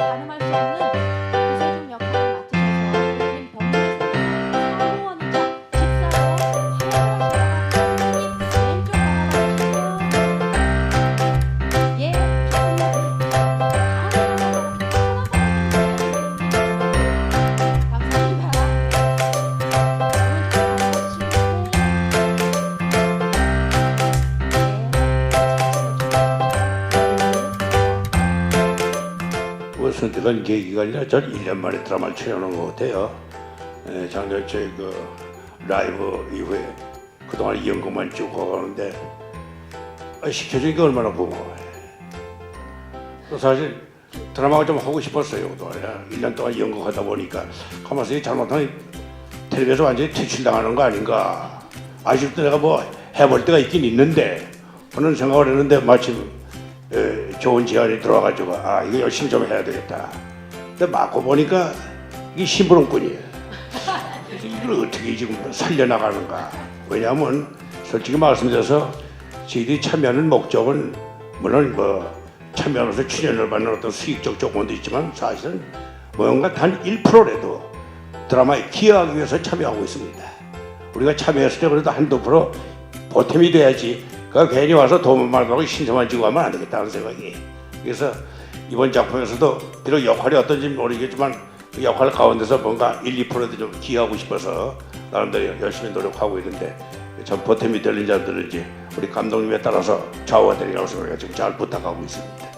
Hanuman 선택한 계기가 아니라 전 1년 만에 드라마를 촬영한 것 같아요. 예, 작년 저희 그 라이브 이후에 그동안 연극만 쭉 가는데 아, 시켜주니까 얼마나 고마워요. 또 사실 드라마가 좀 하고 싶었어요. 그동안에 1년 동안 연극하다 보니까 가만히 잘못하면 텔레비에서 완전히 퇴출당하는 거 아닌가. 아직도 내가 뭐 해볼 때가 있긴 있는데 그런 생각을 했는데 마침 에, 좋은 제안이 들어와가지고 아 이거 열심히 좀 해야 되겠다. 근데 막고 보니까 이게 심부름꾼이에요. 이걸 어떻게 지금 살려나가는가. 왜냐하면 솔직히 말씀드려서 저희들이 참여하는 목적은 물론 뭐 참여하면서 출연을 받는 어떤 수익적 조건도 있지만 사실은 뭔가 단 1%라도 드라마에 기여하기 위해서 참여하고 있습니다. 우리가 참여했을 때 그래도 한두 프로 보탬이 돼야지. 그 괜히 와서 돈만 말고 신청만 지고 가면 안 되겠다는 생각이. 그래서 이번 작품에서도 비록 역할이 어떤지 모르겠지만 그 역할 가운데서 뭔가 1, 2%도 좀 기여하고 싶어서 나름대로 열심히 노력하고 있는데 참 보탬이 되는 자들은지 우리 감독님에 따라서 좌우가 되리라고 생각해서 잘 부탁하고 있습니다.